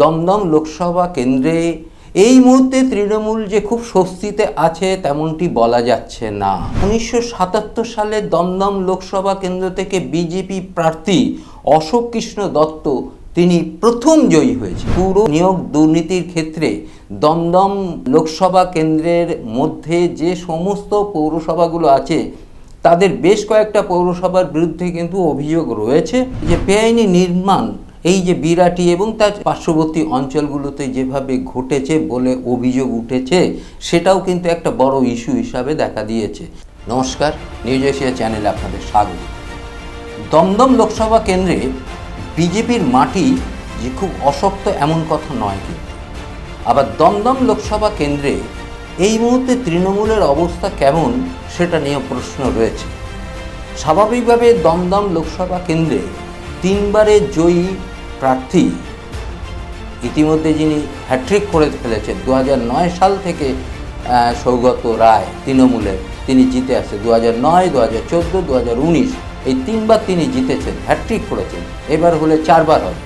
দমদম লোকসভা কেন্দ্রে এই মুহূর্তে তৃণমূল যে খুব স্বস্তিতে আছে তেমনটি বলা যাচ্ছে না। উনিশশো সাতাত্তর সালে দমদম লোকসভা কেন্দ্র থেকে বিজেপি প্রার্থী অশোক কৃষ্ণ দত্ত তিনি প্রথম জয়ী হয়েছে পুরো নিয়োগ দুর্নীতির ক্ষেত্রে দমদম লোকসভা কেন্দ্রের মধ্যে যে সমস্ত পৌরসভাগুলো আছে, তাদের বেশ কয়েকটা পৌরসভার বিরুদ্ধে কিন্তু অভিযোগ রয়েছে যে বেআইনি নির্মাণ এই যে বিরাটি এবং তার পার্শ্ববর্তী অঞ্চলগুলোতে যেভাবে ঘটেছে বলে অভিযোগ উঠেছে, সেটাও কিন্তু একটা বড় ইস্যু হিসাবে দেখা দিয়েছে। নমস্কার, নিউজ এশিয়া চ্যানেলে আপনাদের স্বাগত। দমদম লোকসভা কেন্দ্রে বিজেপির মাটি যে খুব অশক্ত এমন কথা নয় কিন্তু। আবার দমদম লোকসভা কেন্দ্রে এই মুহূর্তে তৃণমূলের অবস্থা কেমন, সেটা নিয়ে প্রশ্ন রয়েছে। স্বাভাবিকভাবে দমদম লোকসভা কেন্দ্রে তিনবারের জয়ী প্রার্থী ইতিমধ্যে যিনি হ্যাট্রিক করে ফেলেছেন দু নয় সাল থেকে সৌগত রায় তৃণমূলের, তিনি জিতে আসছে দু হাজার নয় দু হাজার চোদ্দ দু হাজার উনিশ, এই তিনবার তিনি জিতেছেন, হ্যাট্রিক করেছেন, এবার হলে চারবার হবে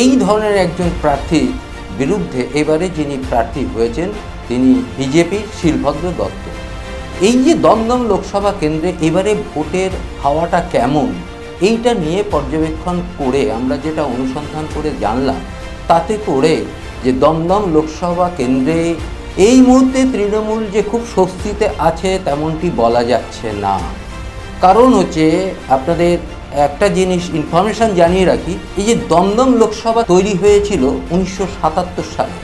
এই ধরনের একজন প্রার্থীর বিরুদ্ধে এবারে যিনি প্রার্থী হয়েছেন, তিনি বিজেপির শিলভদ্র দত্ত। এই যে দমদম লোকসভা কেন্দ্রে এবারে ভোটের হাওয়াটা কেমন? এইটা নিয়ে পর্যবেক্ষণ করে আমরা যেটা অনুসন্ধান করে জানলাম, তাতে করে যে দমদম লোকসভা কেন্দ্রে এই মুহূর্তে তৃণমূল যে খুব স্বস্তিতে আছে তেমনটি বলা যাচ্ছে না। কারণ হচ্ছে আপনাদের একটা জিনিস ইনফরমেশন জানিয়ে রাখি, এই যে দমদম লোকসভা তৈরি হয়েছিল উনিশশো সাতাত্তর সালে।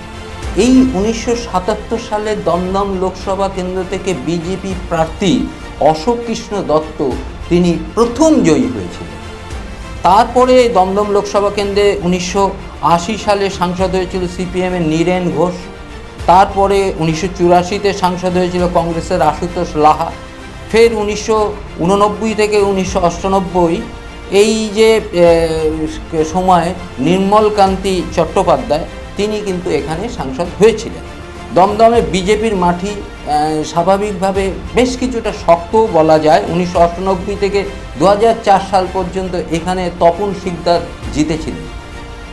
এই উনিশশো সাতাত্তর সালে দমদম লোকসভা কেন্দ্র থেকে বিজেপি প্রার্থী অশোক কৃষ্ণ দত্ত তিনি প্রথম জয়ী হয়েছিলেন। তারপরে দমদম লোকসভা কেন্দ্রে উনিশশো আশি সালে সাংসদ হয়েছিল সিপিএমের নীরেন ঘোষ। তারপরে উনিশশো চুরাশিতে সাংসদ হয়েছিল কংগ্রেসের আশুতোষ লাহা। ফের উনিশশো উননব্বই থেকে উনিশশো অষ্টানব্বই এই যে সময় নির্মলকান্তি চট্টোপাধ্যায় তিনি কিন্তু এখানে সাংসদ হয়েছিলেন। দমদমে বিজেপির আহ, স্বাভাবিকভাবে বেশ কিছুটা শক্ত বলা যায়। উনিশশো অষ্টানব্বই থেকে দু হাজার চার সাল পর্যন্ত এখানে তপন শিকদার জিতেছিলেন।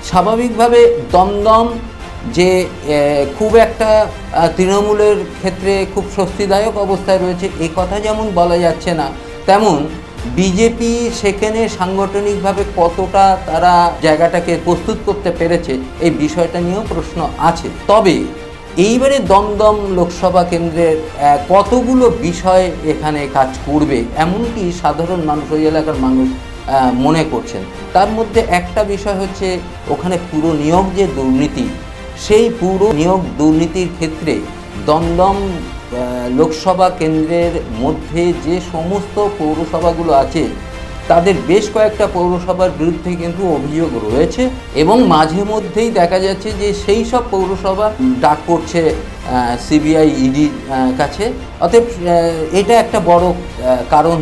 স্বাভাবিকভাবে দমদম যে খুব একটা তৃণমূলের ক্ষেত্রে খুব স্বস্তিদায়ক অবস্থায় রয়েছে এই কথা যেমন বলা যাচ্ছে না, তেমন বিজেপি সেখানে সাংগঠনিকভাবে কতটা তারা জায়গাটাকে প্রস্তুত করতে পেরেছে, এই বিষয়টা নিয়েও প্রশ্ন আছে। তবে এইবারে দমদম লোকসভা কেন্দ্রের কতগুলো বিষয় এখানে কাজ করবে, এমনকি সাধারণ মানুষ ওই এলাকার মানুষ মনে করছেন। তার মধ্যে একটা বিষয় হচ্ছে ওখানে পুরো নিয়োগ যে দুর্নীতি, সেই পুরো নিয়োগ দুর্নীতির ক্ষেত্রে দমদম লোকসভা কেন্দ্রের মধ্যে যে সমস্ত পৌরসভাগুলো আছে তাদের বেশ কয়েকটা পৌরসভার বিরুদ্ধে কিন্তু অভিযোগ রয়েছে এবং মাঝে মধ্যেই দেখা যাচ্ছে যে সেই সব পৌরসভা ডাক করছে সিবিআই ইডি কাছে। অতএব এটা একটা বড় কারণ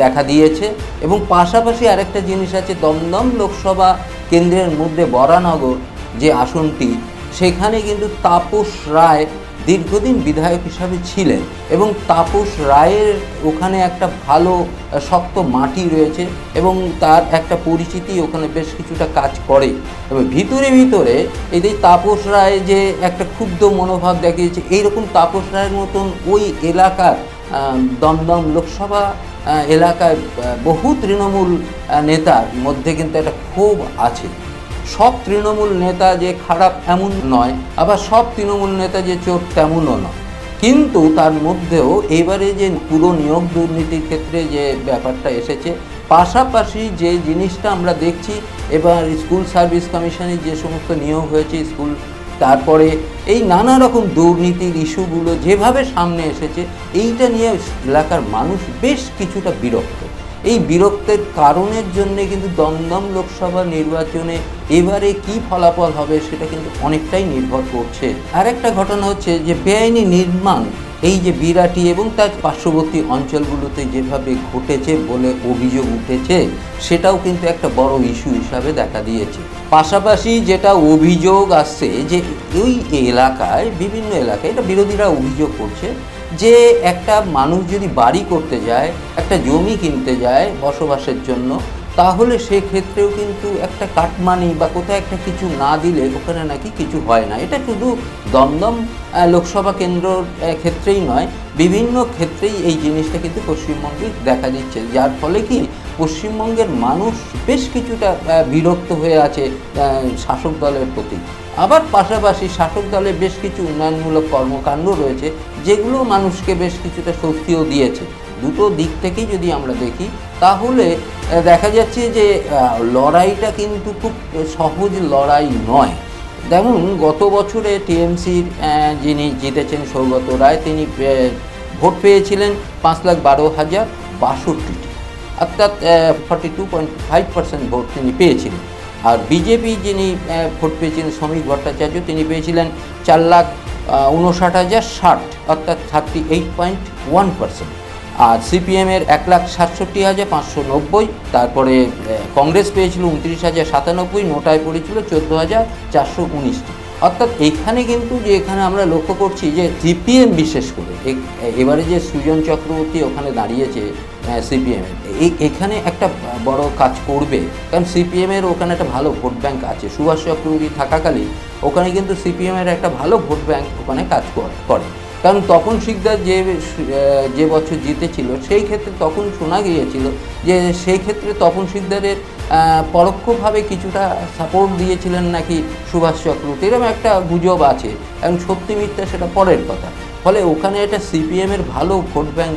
দেখা দিয়েছে এবং পাশাপাশি আরেকটা জিনিস আছে, দমদম লোকসভা কেন্দ্রের মধ্যে বরানগর যে আসনটি, সেখানে কিন্তু তাপস রায় দীর্ঘদিন বিধায়ক হিসাবে ছিলেন এবং তাপস রায়ের ওখানে একটা ভালো শক্ত মাটি রয়েছে এবং তার একটা পরিচিতি ওখানে বেশ কিছুটা কাজ করে। তবে ভিতরে ভিতরে যে তাপস রায় যে একটা ক্ষুব্ধ মনোভাব দেখিয়েছে, এইরকম তাপস রায়ের মতন ওই এলাকার দমদম লোকসভা এলাকায় বহু তৃণমূল নেতার মধ্যে কিন্তু একটা ক্ষোভ আছে। সব তৃণমূল নেতা যে খারাপ এমন নয়, আবার সব তৃণমূল নেতা যে চোর তেমনও নয়। কিন্তু তার মধ্যেও এবারে যে পুরো নিয়োগ দুর্নীতির ক্ষেত্রে যে ব্যাপারটা এসেছে, পাশাপাশি যে জিনিসটা আমরা দেখছি, এবার স্কুল সার্ভিস কমিশনের যে সমস্ত নিয়োগ হয়েছে স্কুল, তারপরে এই নানা রকম দুর্নীতির ইস্যুগুলো যেভাবে সামনে এসেছে, এইটা নিয়ে এলাকার মানুষ বেশ কিছুটা বিরক্ত। এই বিরক্তের কারণের জন্য কিন্তু দমদম লোকসভা নির্বাচনে এবারে কি ফলাফল হবে সেটা কিন্তু অনেকটাই নির্ভর করছে। আর একটা ঘটনা হচ্ছে যে বেআইনি নির্মাণ, এই যে বিরাটি এবং তার পার্শ্ববর্তী অঞ্চলগুলোতে যেভাবে ঘটেছে বলে অভিযোগ উঠেছে, সেটাও কিন্তু একটা বড় ইস্যু হিসাবে দেখা দিয়েছে। পাশাপাশি যেটা অভিযোগ আসছে যে ওই এলাকায়, বিভিন্ন এলাকায়, এটা বিরোধীরা অভিযোগ করছে যে একটা মানুষ যদি বাড়ি করতে যায়, একটা জমি কিনতে যায় বসবাসের জন্য, তাহলে সেক্ষেত্রেও কিন্তু একটা কাটমানি বা কোথাও একটা কিছু না দিলে ওখানে নাকি কিছু হয় না। এটা শুধু দমদম লোকসভা কেন্দ্রর ক্ষেত্রেই নয়, বিভিন্ন ক্ষেত্রেই এই জিনিসটা কিন্তু পশ্চিমবঙ্গে দেখা দিচ্ছে। যার ফলে কি, পশ্চিমবঙ্গের মানুষ বেশ কিছুটা বিরক্ত হয়ে আছে শাসক দলের প্রতি। আবার পাশাপাশি শাসক দলের বেশ কিছু উন্নয়নমূলক কর্মকাণ্ড রয়েছে, যেগুলো মানুষকে বেশ কিছুটা স্বস্তিও দিয়েছে। দুটো দিক থেকেই যদি আমরা দেখি, তাহলে দেখা যাচ্ছে যে লড়াইটা কিন্তু খুব সহজ লড়াই নয়। যেমন গত বছরে টিএমসির যিনি জিতেছেন সৌগত রায়, তিনি ভোট পেয়েছিলেন পাঁচ লাখ বারো হাজার বাষট্টিটি। অর্থাৎ forty two point five percent vote তিনি পেয়েছিলেন। আর বিজেপি যিনি ভোট পেয়েছিলেন শ্রমিক ভট্টাচার্য, তিনি পেয়েছিলেন চার লাখ উনষাট হাজার ষাট, অর্থাৎ thirty eight point one percent আর সিপিএমের এক লাখ সাতষট্টি হাজার পাঁচশো নব্বই, তারপরে কংগ্রেস পেয়েছিল উনত্রিশ হাজার সাতানব্বই, নোটায় পড়েছিল চোদ্দ হাজার চারশো উনিশটি অর্থাৎ এখানে কিন্তু যে এখানে আমরা লক্ষ্য করছি যে সিপিএম বিশেষ করে এবারে যে সুজন চক্রবর্তী ওখানে দাঁড়িয়েছে সিপিএম এখানে একটা বড় কাজ করবে, কারণ সিপিএমের ওখানে একটা ভালো ভোট ব্যাংক আছে, সুভাষ চক্রবর্তী থাকাকালীন ওখানে কিন্তু সিপিএমের একটা ভালো ভোট ব্যাংক ওখানে কাজ করে করে। কারণ তপন শিকদার যে যে বছর জিতেছিল, সেই ক্ষেত্রে তখন শোনা গিয়েছিল যে সেই ক্ষেত্রে তপন শিকদারের পরোক্ষভাবে কিছুটা সাপোর্ট দিয়েছিলেন নাকি সুভাষ চক্রবর্তী? এরকম একটা গুজব আছে এবং সত্যি মিথ্যা সেটা পরের কথা। ফলে ওখানে এটা সিপিএমের ভালো ভোট আহ,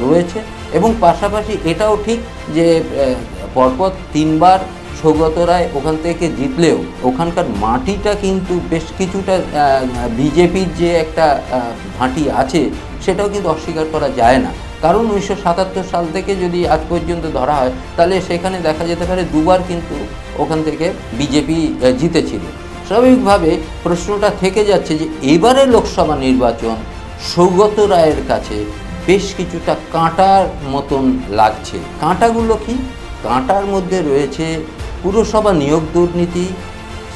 রয়েছে এবং পাশাপাশি এটাও ঠিক যে পরপর তিনবার সৌগত রায় ওখান থেকে জিতলেও ওখানকার মাটিটা কিন্তু বেশ কিছুটা বিজেপির যে একটা ঘাঁটি আছে সেটাও কিন্তু অস্বীকার করা যায় না। কারণ উনিশশো সাতাত্তর সাল থেকে যদি আজ পর্যন্ত ধরা হয়, তাহলে সেখানে দেখা যেতে পারে দুবার কিন্তু ওখান থেকে বিজেপি জিতেছিল। স্বাভাবিকভাবে প্রশ্নটা থেকে যাচ্ছে যে এবারে লোকসভা নির্বাচন সৌগত রায়ের কাছে বেশ কিছুটা কাঁটার মতন লাগছে। কাঁটাগুলো কি? কাঁটার মধ্যে রয়েছে পুরসভা নিয়োগ দুর্নীতি,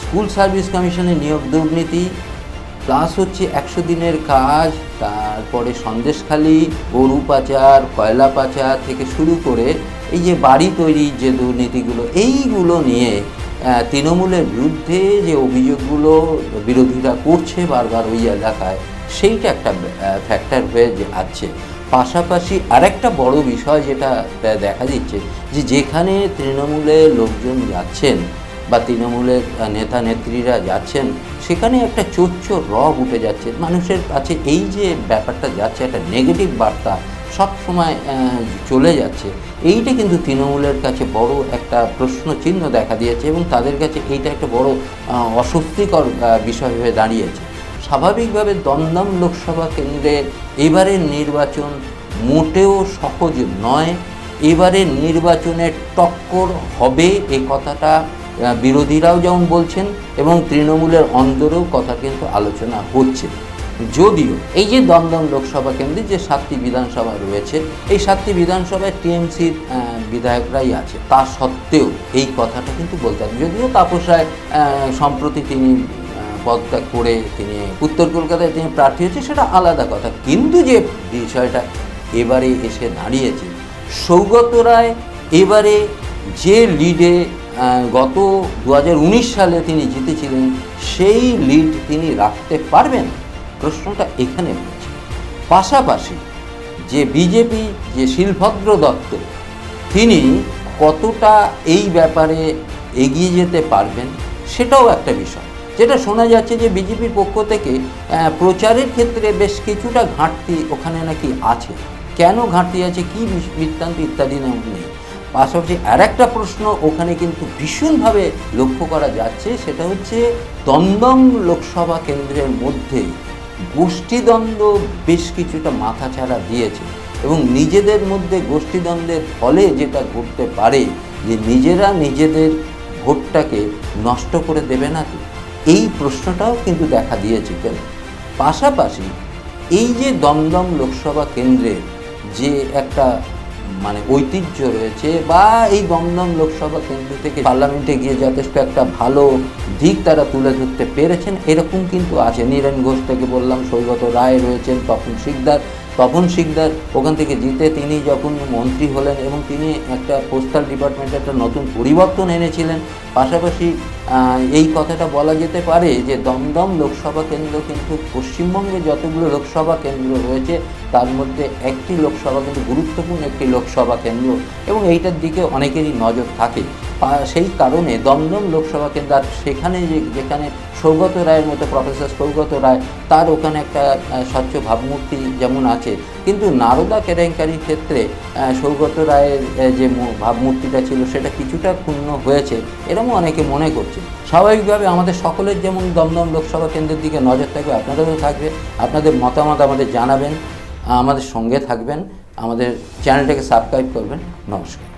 স্কুল সার্ভিস কমিশনের নিয়োগ দুর্নীতি, প্লাস হচ্ছে একশো দিনের কাজ তারপরে সন্দেশখালি গরু পাচার কয়লা পাচার থেকে শুরু করে এই যে বাড়ি তৈরির যে দুর্নীতিগুলো, এইগুলো নিয়ে তৃণমূলের বিরুদ্ধে যে অভিযোগগুলো বিরোধীরা করছে বারবার ওই এলাকায়, সেইটা একটা ফ্যাক্টর হয়ে যে আছে। পাশাপাশি আরেকটা বড় বিষয় যেটা দেখা দিচ্ছে যে যেখানে তৃণমূলের লোকজন যাচ্ছেন বা তৃণমূলের নেতা নেত্রীরা যাচ্ছেন, সেখানে একটা চোচ্চ রব উঠে যাচ্ছে। মানুষের কাছে এই যে ব্যাপারটা যাচ্ছে, একটা নেগেটিভ বার্তা সব সময় চলে যাচ্ছে, এইটা কিন্তু তৃণমূলের কাছে বড় একটা প্রশ্ন চিহ্ন দেখা দিয়েছে এবং তাদের কাছে এইটা একটা বড় অস্বস্তিকর বিষয় হয়ে দাঁড়িয়েছে। স্বাভাবিকভাবে দমদম লোকসভা কেন্দ্রের এবারের নির্বাচন মোটেও সহজ নয়। এবারের নির্বাচনের টক্কর হবে এ কথাটা। বিরোধীরাও যেমন বলছেন এবং তৃণমূলের অন্দরেও কথা কিন্তু আলোচনা হচ্ছে। যদিও এই যে দমদম লোকসভা কেন্দ্রে যে সাতটি বিধানসভা রয়েছে, এই সাতটি বিধানসভায় টিএমসির বিধায়করাই আছে। তা সত্ত্বেও এই কথাটা কিন্তু বলতে হবে। যদিও তাপস রায় সম্প্রতি তিনি পদত্যাগ করে তিনি উত্তর কলকাতায় তিনি প্রার্থী হচ্ছে সেটা আলাদা কথা। কিন্তু যে বিষয়টা এবারে এসে দাঁড়িয়েছে, সৌগত রায় এবারে যে লিডে গত দু হাজার উনিশ সালে তিনি জিতেছিলেন, সেই লিড তিনি রাখতে পারবেন? প্রশ্নটা এখানে রয়েছে। পাশাপাশি যে বিজেপি যে শিলভদ্র দত্ত, তিনি কতটা এই ব্যাপারে এগিয়ে যেতে পারবেন সেটাও একটা বিষয়। যেটা শোনা যাচ্ছে যে বিজেপির পক্ষ থেকে প্রচারের ক্ষেত্রে বেশ কিছুটা ঘাটতি ওখানে নাকি আছে। কেন ঘাটতি আছে? কী বৃত্তান্ত ইত্যাদি না নেই। পাশাপাশি আর একটা প্রশ্ন ওখানে কিন্তু ভীষণভাবে লক্ষ্য করা যাচ্ছে, সেটা হচ্ছে দমদম লোকসভা কেন্দ্রের মধ্যে গোষ্ঠীদ্বন্দ্ব বেশ কিছুটা মাথাছাড়া দিয়েছে এবং নিজেদের মধ্যে গোষ্ঠীদ্বন্দ্বের ফলে যেটা ঘটতে পারে যে নিজেরা নিজেদের ভোটটাকে নষ্ট করে দেবে না এই প্রশ্নটাও কিন্তু দেখা দিয়েছে কেন? পাশাপাশি এই যে দমদম লোকসভা কেন্দ্রের যে একটা মানে ঐতিহ্য রয়েছে বা এই দমদম লোকসভা কেন্দ্র থেকে পার্লামেন্টে গিয়ে যথেষ্ট একটা ভালো দিক তারা তুলে ধরতে পেরেছেন, এরকম কিন্তু আছে। নীরেন ঘোষ থেকে বললাম, সৈগত রায় রয়েছেন, তপন শিকদার তপন শিকদার ওখান থেকে জিতে তিনি যখন মন্ত্রী হলেন এবং তিনি একটা পোস্টাল ডিপার্টমেন্টে একটা নতুন পরিবর্তন এনেছিলেন, পাশাপাশি এই কথাটা বলা যেতে পারে যে দমদম লোকসভা কেন্দ্র কিন্তু পশ্চিমবঙ্গে যতগুলো লোকসভা কেন্দ্র রয়েছে, তার মধ্যে একটি লোকসভা কেন্দ্র গুরুত্বপূর্ণ একটি লোকসভা কেন্দ্র এবং এইটার দিকে অনেকেরই নজর থাকে। সেই কারণে দমদম লোকসভা কেন্দ্র আর সেখানে যে যেখানে সৌগত রায়ের মতো প্রফেসর সৌগত রায়, তার ওখানে একটা স্বচ্ছ ভাবমূর্তি যেমন আছে। কিন্তু নারদা কেলেঙ্কারির ক্ষেত্রে সৌগত রায়ের যে ভাবমূর্তিটা ছিল, সেটা কিছুটা ক্ষুণ্ণ হয়েছে এরকমও অনেকে মনে করছে। স্বাভাবিকভাবে আমাদের সকলের যেমন দমদম লোকসভা কেন্দ্রের দিকে নজর থাকবে, আপনাদেরও থাকবে। আপনাদের মতামত আমাদের জানাবেন, আমাদের সঙ্গে থাকবেন, আমাদের চ্যানেলটাকে সাবস্ক্রাইব করবেন। নমস্কার।